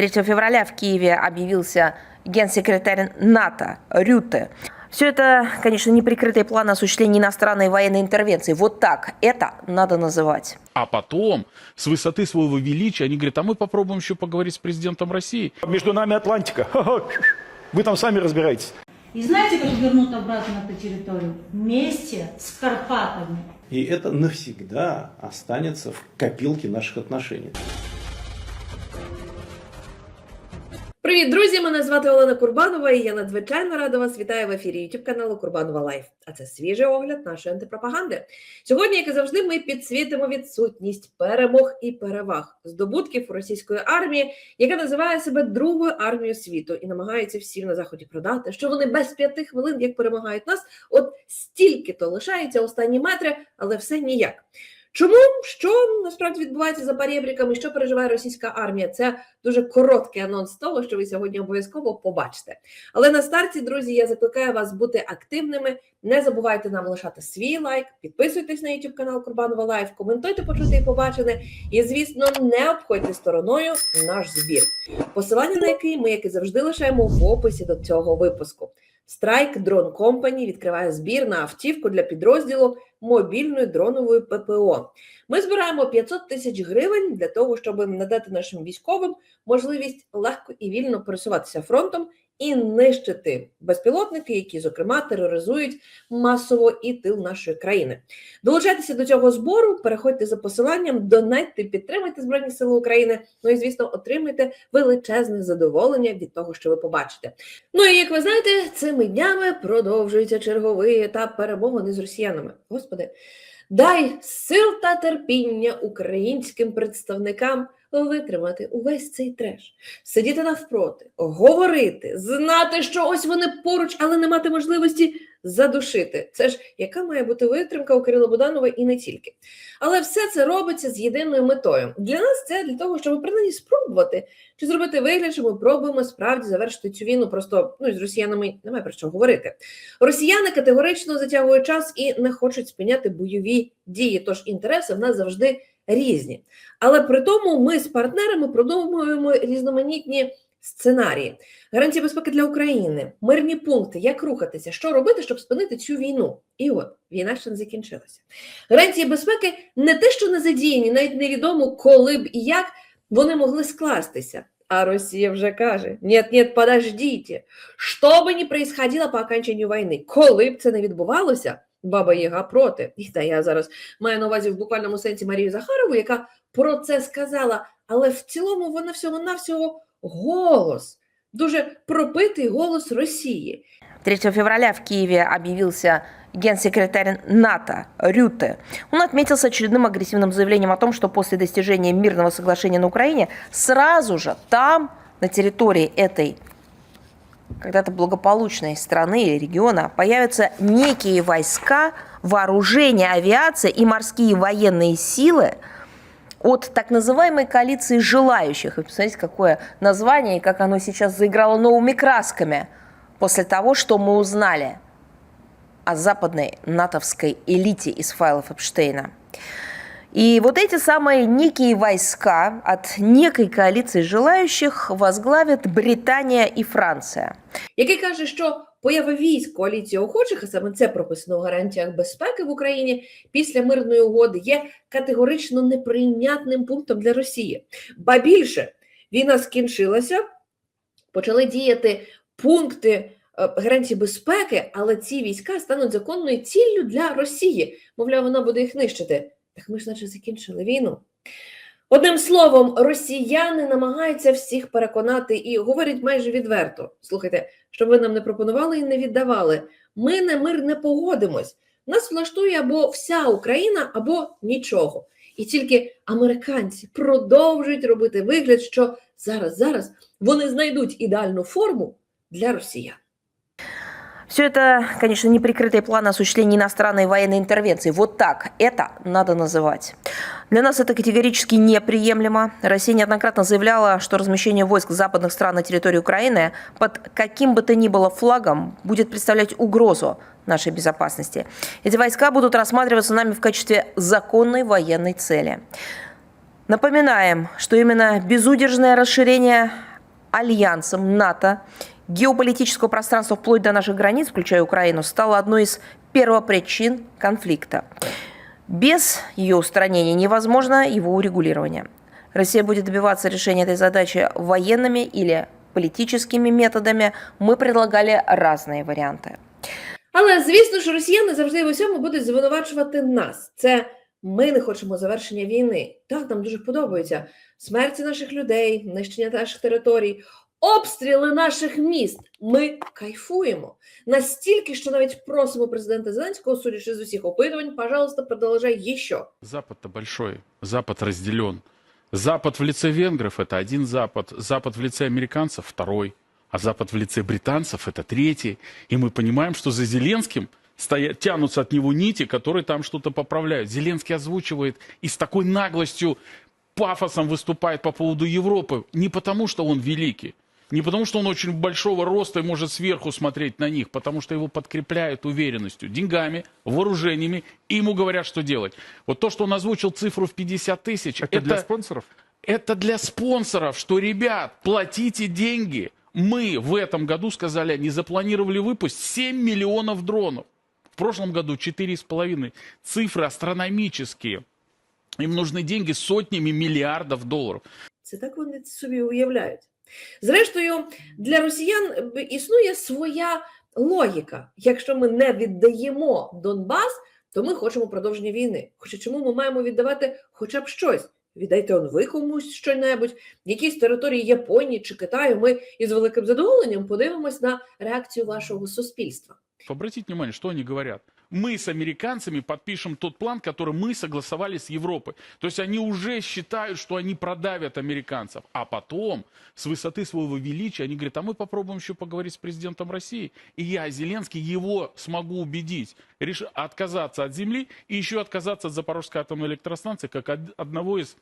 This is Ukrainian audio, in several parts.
3 февраля в Киеве объявился генсекретарь НАТО Рюте. Все это, конечно, неприкрытые планы осуществления иностранной военной интервенции. Вот так это надо называть. А потом, с высоты своего величия, они говорят, а мы попробуем еще поговорить с президентом России. Между нами Атлантика. Вы там сами разбирайтесь. И знаете, как вернут обратно эту территорию? Вместе с Карпатами. И это навсегда останется в копилке наших отношений. Привіт, друзі! Мене звати Олена Курбанова, і я надзвичайно рада вас вітаю в ефірі YouTube каналу Курбанова Лайф. А це свіжий огляд нашої антипропаганди. Сьогодні, як і завжди, ми підсвітимо відсутність перемог і переваг здобутків російської армії, яка називає себе другою армією світу і намагається всім на заході продати, що вони без п'яти хвилин як перемагають нас. От стільки то лишається останні метри, але все ніяк. Чому що насправді відбувається за перебріками? Що переживає російська армія? Це дуже короткий анонс того, що ви сьогодні обов'язково побачите. Але на старті, друзі, я закликаю вас бути активними. Не забувайте нам лишати свій лайк, підписуйтесь на YouTube канал Курбанова Лайф, коментуйте, почути і побачене. І, звісно, не обходьте стороною наш збір. Посилання на який ми, як і завжди, лишаємо в описі до цього випуску. Страйк Дрон Компані відкриває збір на автівку для підрозділу мобільної дронової ППО. Ми збираємо 500 тисяч гривень для того, щоб надати нашим військовим можливість легко і вільно пересуватися фронтом і нищити безпілотники, які, зокрема, тероризують масово і тил нашої країни. Долучайтеся до цього збору, переходьте за посиланням, донайте, підтримайте Збройні Сили України. Ну і звісно, отримайте величезне задоволення від того, що ви побачите. Ну і як ви знаєте, цими днями продовжується черговий етап перемовини з росіянами. Господи, дай сил та терпіння українським представникам витримати увесь цей треш, сидіти навпроти, говорити, знати, що ось вони поруч, але не мати можливості задушити. Це ж яка має бути витримка у Кирила Буданова і не тільки. Але все це робиться з єдиною метою. Для нас це для того, щоб принаймні спробувати чи зробити вигляд, що ми пробуємо справді завершити цю війну. Просто ну з росіянами немає про що говорити. Росіяни категорично затягують час і не хочуть спиняти бойові дії. Тож інтереси в нас завжди різні. Але при тому ми з партнерами продумуємо різноманітні сценарії, гарантії безпеки для України, мирні пункти, як рухатися, що робити, щоб спинити цю війну. І от війна ще не закінчилася. Гарантії безпеки не те, що не задіяні, навіть невідомо, коли б і як вони могли скластися. А Росія вже каже: нет, нет, подождите, що би не происходило по окончанню війни, коли б це не відбувалося, Баба Яга проти. І та я зараз маю на увазі в буквальному сенсі Марію Захарову, яка про це сказала, але в цілому вона всього-навсього голос, дуже пропитий голос Росії. 3 февраля в Киеве объявился генсекретарь НАТО Рюте. Он отметился очередным агрессивным заявлением о том, что после достижения мирного соглашения на Украине сразу же там, на территории этой когда-то благополучной страны или региона появятся некие войска, вооружение, авиация и морские военные силы от так называемой коалиции желающих. И посмотрите, какое название и как оно сейчас заиграло новыми красками после того, что мы узнали о западной натовской элите из файлов Эпштейна. И вот эти самые некие войска от некой коалиции желающих возглавят Британія і Франція, який каже, що поява військ коаліції охочих, а саме це прописано у гарантіях безпеки в Україні після мирної угоди, є категорично неприйнятним пунктом для Росії. Ба більше війна скінчилася, почали діяти пункти е, гарантії безпеки, але ці війська стануть законною ціллю для Росії. Мовляв, вона буде їх нищити. Так ми ж наче закінчили війну. Одним словом, росіяни намагаються всіх переконати і говорять майже відверто: слухайте, щоб ви нам не пропонували і не віддавали. Ми на мир не погодимось. Нас влаштує або вся Україна, або нічого. І тільки американці продовжують робити вигляд, що зараз, зараз вони знайдуть ідеальну форму для росіян. Все это, конечно, неприкрытые планы осуществления иностранной военной интервенции. Вот так это надо называть. Для нас это категорически неприемлемо. Россия неоднократно заявляла, что размещение войск западных стран на территории Украины под каким бы то ни было флагом будет представлять угрозу нашей безопасности. Эти войска будут рассматриваться нами в качестве законной военной цели. Напоминаем, что именно безудержное расширение альянсом НАТО геополитического пространства вплоть до наших границ, включая Украину, стало одной из первопричин конфликта. Без ее устранения невозможно его урегулирование. Россия будет добиваться решения этой задачи военными или политическими методами. Мы предлагали разные варианты. Але звісно ж, росіяни завжди в усьому будуть звинувачувати нас. Це ми не хочемо завершення війни. Так, нам дуже подобається смерті наших людей, нищення наших територій, обстріли наших міст. Ми кайфуємо настільки, що навіть просимо президента Зеленського, судячи з усіх опитувань, пожалуйста, продовжай ще. Запад-то большой, Запад разделен. Запад в лице венгров – это один Запад, Запад в лице американцев – второй, а Запад в лице британцев – это третий. И мы понимаем, что за Зеленским стоят, тянутся от него нити, которые там что-то поправляют. Зеленский озвучивает и с такой наглостью, пафосом выступает по поводу Европы. Не потому, что он великий, не потому, что он очень большого роста и может сверху смотреть на них, потому что его подкрепляют уверенностью, деньгами, вооружениями, и ему говорят, что делать. Вот то, что он озвучил цифру в 50 тысяч, Это, для спонсоров? это для спонсоров, что, ребят, платите деньги. Мы в этом году, сказали они, запланировали выпуск 7 миллионов дронов. В прошлом году 4,5. Цифры астрономические. Им нужны деньги сотнями миллиардов долларов. Це так вони собі уявляють. Зрештою, для росіян існує своя логіка. Якщо ми не віддаємо Донбас, то ми хочемо продовження війни. Хоча чому ми маємо віддавати хоча б щось? Віддайте он ви комусь щонебудь, якісь території Японії чи Китаю. Ми із великим задоволенням подивимось на реакцію вашого суспільства. Обратите внимание, что они говорят. Мы с американцами подпишем тот план, который мы согласовали с Европой. То есть они уже считают, что они продавят американцев. А потом, с высоты своего величия, они говорят, а мы попробуем еще поговорить с президентом России. И я, Зеленский, его смогу убедить реш... отказаться от земли и еще отказаться от Запорожской атомной электростанции, как од- одного из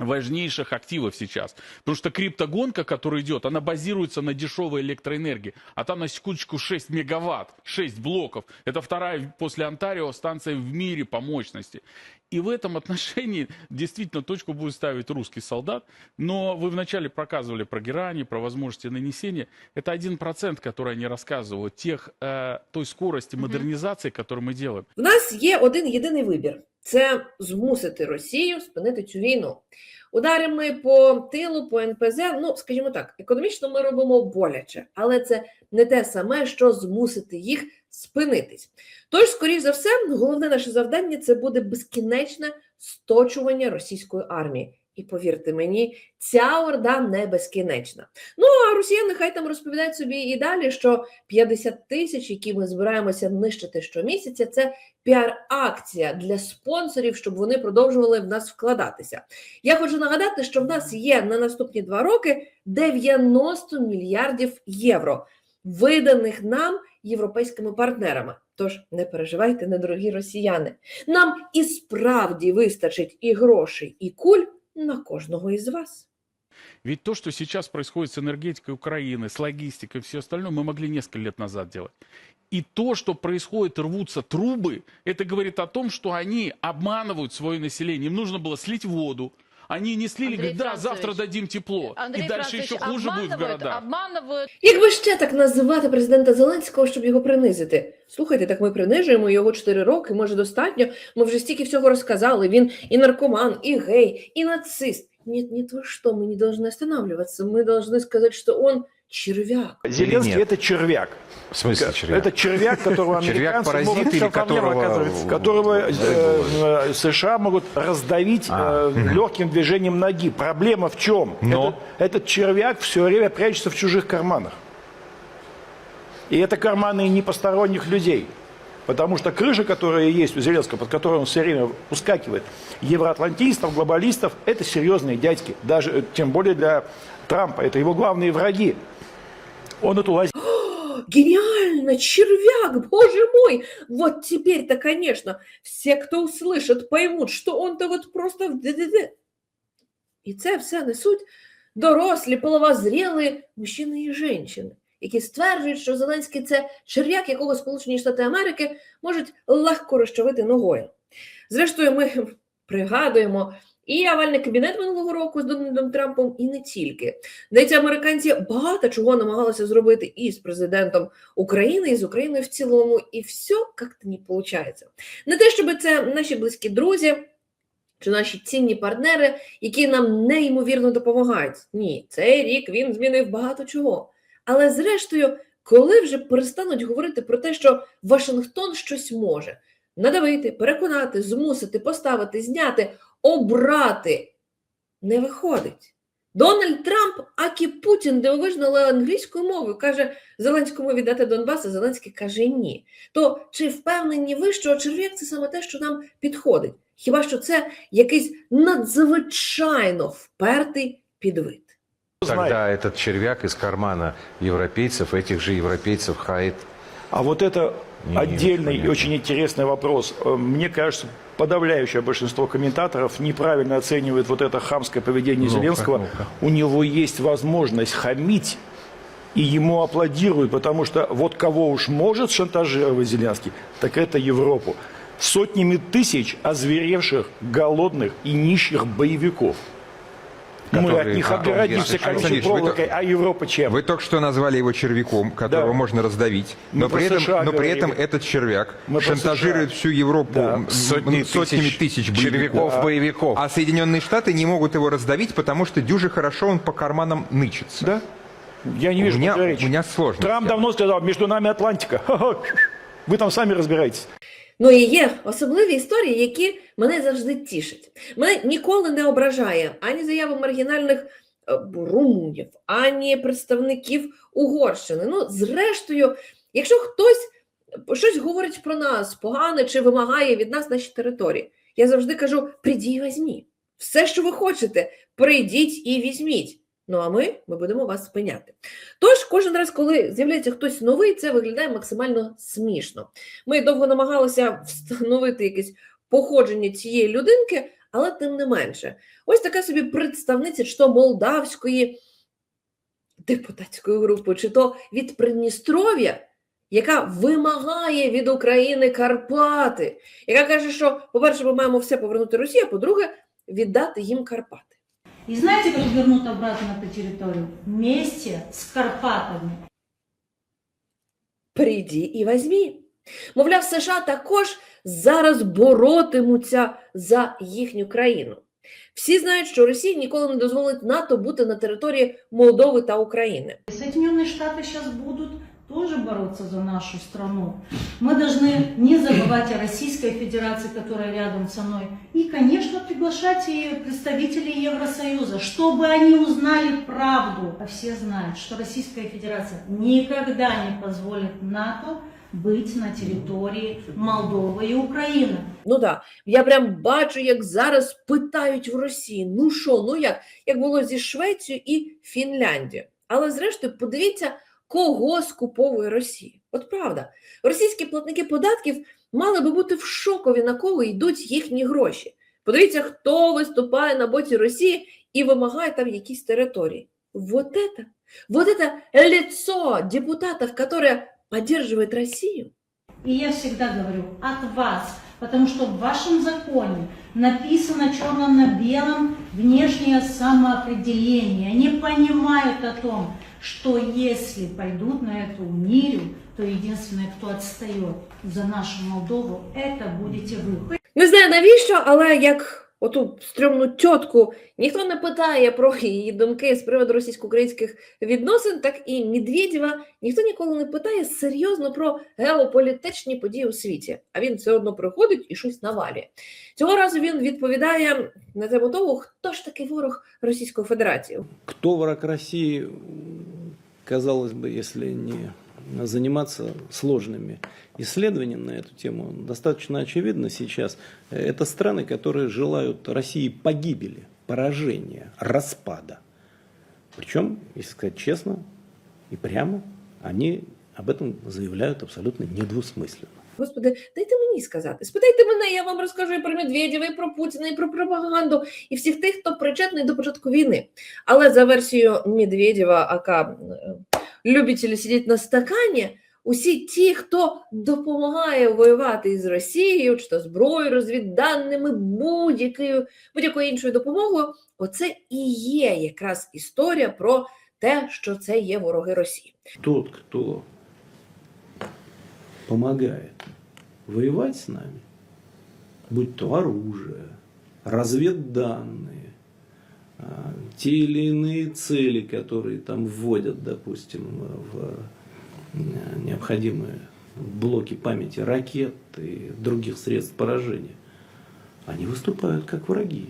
важнейших активов сейчас. Потому что криптогонка, которая идет, она базируется на дешевой электроэнергии. А там на секундочку 6 мегаватт, 6 блоков. Это вторая после Онтарио станция в мире по мощности. И в этом отношении действительно точку будет ставить русский солдат. Но вы вначале проказывали про герани, про возможности нанесения. Это один процент, который они рассказывают, тех, э, той скорости модернизации, которую мы делаем. В нас є один єдиний вибір: Це змусити Росію спинити цю війну. Ударами по тилу, по НПЗ, ну скажімо так, економічно ми робимо боляче, але це не те саме, що змусити їх спинитись. Тож, скоріш за все, головне наше завдання це буде безкінечне сточування російської армії. І повірте мені, ця орда не безкінечна. Ну а росіяни хай там розповідають собі і далі, що 50 тисяч, які ми збираємося нищити щомісяця, це піар-акція для спонсорів, щоб вони продовжували в нас вкладатися. Я хочу нагадати, що в нас є на наступні два роки 90 мільярдів євро, виданих нам європейськими партнерами. Тож не переживайте, недорогі росіяни. Нам і справді вистачить і грошей, і куль на кожного із вас. Ведь то, что сейчас происходит с энергетикой Украины, с логистикой и все остальное, мы могли несколько лет назад делать. И то, что происходит, рвутся трубы, это говорит о том, что они обманывают свое население. Им нужно было слить воду. Они не слили, Андрей говорят, да, Францевич, завтра дадим тепло. Андрей и дальше Францович, еще хуже будет в обманывают, городах. обманывают Якби ще так називати президента Зеленського, щоб його принизити. Слухайте, так ми принижуємо його 4 роки, може достатньо. Ми вже стільки всього розказали. Він і наркоман, і гей, і нацист. Нет, нет, вы что, мы не должны останавливаться. Мы должны сказать, что он Червяк. Зеленский нет? это червяк. В смысле червяк? Это червяк, которого американцы Червяк-паразит могут, или которого которого э, э, США могут раздавить А, э, легким движением ноги. Проблема в чем? Но? Этот, этот червяк все время прячется в чужих карманах. И это карманы не посторонних людей. Потому что крыша, которая есть у Зеленского, под которой он все время ускакивает, евроатлантистов, глобалистов, это серьезные дядьки. Даже, э, тем более для Трампа. Это его главные враги. Он эту лазейку Гениально, червяк, боже мой! Вот теперь-то, конечно, все, кто услышат, поймут, что он-то вот просто. І це все несуть дорослі, половозріли мужчини і жінки, які стверджують, що Зеленський це черв'як, якого Сполучені Штати Америки можуть легко розчавити ногою. Зрештою, ми пригадуємо І овальний кабінет минулого року з Дональдом Трампом, і не тільки. Здається, американці багато чого намагалися зробити і з президентом України, і з Україною в цілому, і все як-то не виходить. Не те, щоб це наші близькі друзі чи наші цінні партнери, які нам неймовірно допомагають. Ні, цей рік він змінив багато чого. Але зрештою, коли вже перестануть говорити про те, що Вашингтон щось може надавити, переконати, змусити, поставити, зняти, обрати, не виходить. Дональд Трамп, акі Путін дивовижно, але англійською мовою каже Зеленському віддати Донбас, а Зеленський каже ні. То чи впевнені ви, що черв'як це саме те, що нам підходить? Хіба що це якийсь надзвичайно впертий підвид? Знает. Тогда этот червяк из кармана европейцев, этих же европейцев хаит. А вот это Не, отдельный и очень интересный вопрос. Э, Мне кажется, подавляющее большинство комментаторов неправильно оценивает вот это хамское поведение Ну-ка, Зеленского. ну-ка. У него есть возможность хамить, и ему аплодируют, потому что вот кого уж может шантажировать Зеленский, так это Европу. Сотнями тысяч озверевших, голодных и нищих боевиков. Мы от них отгородимся колючей проволокой, а Европа чем? Вы только что назвали его червяком, которого Да. можно раздавить, Мы но при, этом, но при этом этот червяк Мы шантажирует всю Европу Да. Сотни сотнями тысяч тысяч боевиков. червяков-боевиков. А Соединенные Штаты не могут его раздавить, потому что дюже хорошо он по карманам нычется. Да? Я не вижу у, меня, у меня сложно. Трамп давно сказал, между нами Атлантика. Вы там сами разбирайтесь. Ну і є особливі історії, які мене завжди тішать. Мене ніколи не ображає ані заяви маргінальних е, румунів, ані представників Угорщини. Ну, зрештою, якщо хтось щось говорить про нас погане чи вимагає від нас наші території, я завжди кажу: прийдіть і візьміть. Все, що ви хочете, прийдіть і візьміть. Ну а ми, ми будемо вас спиняти. Тож, кожен раз, коли з'являється хтось новий, це виглядає максимально смішно. Ми довго намагалися встановити якесь походження цієї людинки, але тим не менше, ось така собі представниця, чи то молдавської депутатської групи, чи то від Придністров'я, яка вимагає від України Карпати, яка каже, що, по-перше, ми маємо все повернути Росії, а по-друге, віддати їм Карпати. И знаете, как вернут обратно на эту территорию? Вместе с Карпатами. Прийді і візьмі. Мовляв, США також зараз боротимуться за їхню країну. Всі знають, що Росія ніколи не дозволить НАТО бути на території Молдови та України. И Соединенные Штаты сейчас будут тоже бороться за нашу страну. Мы должны не забывать о Российской Федерации, которая рядом со мной. И, конечно, приглашать и представителей Евросоюза, чтобы они узнали правду. А все знают, что Российская Федерация никогда не позволит НАТО быть на территории Молдовы и Украины. Ну да, я прям бачу, як зараз питають в Росії: ну що, ну як? Як було зі Швецією і Фінляндією. Але зрештою, подивіться, кого скуповує Росія. От правда, російські платники податків мали би бути в шокові, на кого йдуть їхні гроші. Подивіться, хто виступає на боці Росії і вимагає там якісь території. Вот это, вот это лицо депутатов, которое поддерживает Россию. И я всегда говорю от вас, потому что в вашем законе написано черным на белом внешнее самоопределение. Они понимают о том, что если пойдут на эту мирю, то единственное, кто отстает за нашу Молдову, это будете вы. Не знаю навіщо, але як оту стрьомну тітку ніхто не питає про її думки з приводу російсько-українських відносин, так і Медведєва ніхто ніколи не питає серйозно про геополітичні події у світі. А він все одно приходить і щось навалює. Цього разу він відповідає на тему того, хто ж такий ворог Російської Федерації. Кто враг России, м, казалось бы, если не заниматься сложными исследованиями на эту тему, достаточно очевидно сейчас. Э, Это страны, которые желают России погибели, поражения, распада. Причем, если сказать честно и прямо, они об этом заявляют абсолютно недвусмысленно. Господи, дайте мені сказати. Спитайте мене, я вам розкажу і про Медведєва, і про Путіна, і про пропаганду, і всіх тих, хто причетний до початку війни. Але за версією Медведєва, ака е, любителі сидіти на стакані, усі ті, хто допомагає воювати із Росією, чи то зброєю, розвідданими, будь-якою будь-якою іншою допомогою, оце і є якраз історія про те, що це є вороги Росії. Тот, кто помогает воевать с нами, будь то оружие, разведданные, а, те или иные цели, которые там вводят, допустим, в э, необходимые блоки памяти ракет и других средств поражения, они выступают как враги.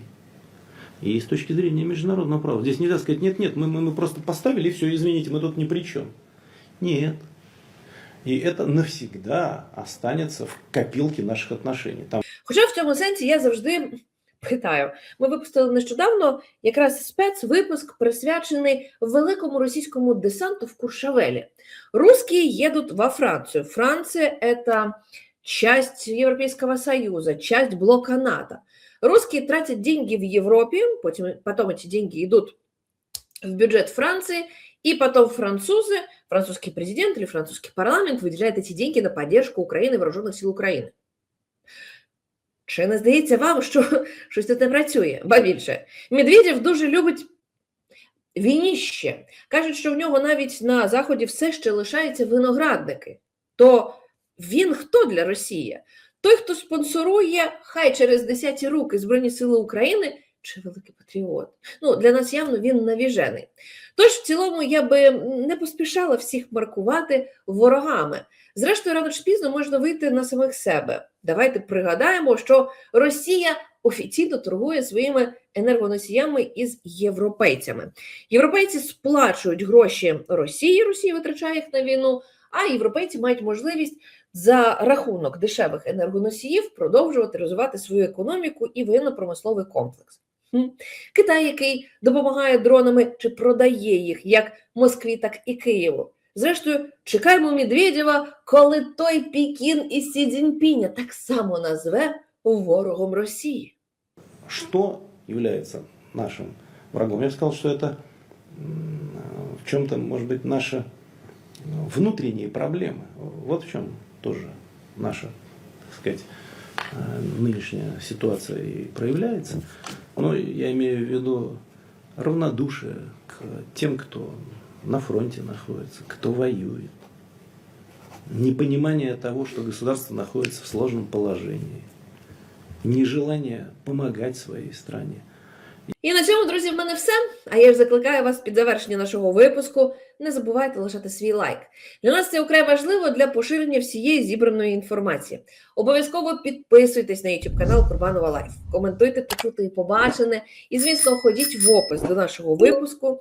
И с точки зрения международного права, здесь нельзя сказать, нет-нет, мы, мы, мы просто поставили, и все, извините, мы тут ни при чем. Нет. И это навсегда останется в копилке наших отношений. Там Хоча в цьому сенсі я завжди питаю: ми випустили нещодавно якраз спецвипуск, присвячений великому російському десанту в Куршавелі. Русские едут во Францию. Франция – это часть Европейского Союза, часть блока НАТО. Русские тратят деньги в Европе, потом, потом эти деньги идут в бюджет Франции, и потом французы, французский президент или французский парламент выделяет эти деньги на поддержку Украины и вооруженных сил Украины. Чи не здається вам, що щось тут не працює? Ба більше, Медведєв дуже любить вініще. Кажуть, що в нього навіть на заході все ще лишаються виноградники. То він хто для Росії? Той, хто спонсорує, хай через десяті руки Збройні Сили України чи великий патріот. Ну, для нас явно він навіжений. Тож, в цілому, я би не поспішала всіх маркувати ворогами. Зрештою, рано чи пізно можна вийти на самих себе. Давайте пригадаємо, що Росія офіційно торгує своїми енергоносіями із європейцями. Європейці сплачують гроші Росії, Росія витрачає їх на війну, а європейці мають можливість за рахунок дешевих енергоносіїв продовжувати розвивати свою економіку і воєнно-промисловий комплекс. Хм. Китай, який допомагає дронами чи продає їх як Москві, так і Києву. Зрештою, чекаємо Медведєва, коли той Пікін і Сі Цзіньпіня так само назве ворогом Росії. что является нашим врагом? Я бы сказал, что это м, в чем-то, может быть, наши ну, внутренние проблемы. Вот в чем тоже наша, так сказать, э, нынешняя ситуация и проявляется. Но я имею в виду равнодушие к тем, кто на фронте находится, кто воюет. Непонимание того, что государство находится в сложном положении. Нежелание помогать своей стране. І на цьому, друзі, в мене все. А я ж закликаю вас під завершення нашого випуску. Не забувайте лишати свій лайк. Для нас це вкрай важливо для поширення всієї зібраної інформації. Обов'язково підписуйтесь на YouTube канал Курбанова Лайф, коментуйте почуте і побачене. І, звісно, ходіть в опис до нашого випуску.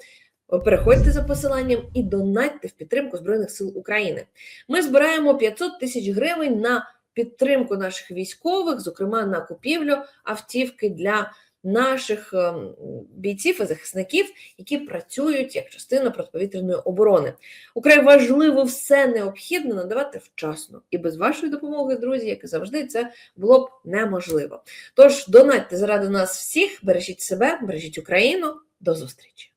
Переходьте за посиланням і донатьте в підтримку Збройних сил України. Ми збираємо 500 тисяч гривень на підтримку наших військових, зокрема на купівлю автівки для наших ем, бійців і захисників, які працюють як частина протиповітряної оборони. Украй важливо все необхідне надавати вчасно. І без вашої допомоги, друзі, як і завжди, це було б неможливо. Тож донатьте заради нас всіх, бережіть себе, бережіть Україну. До зустрічі!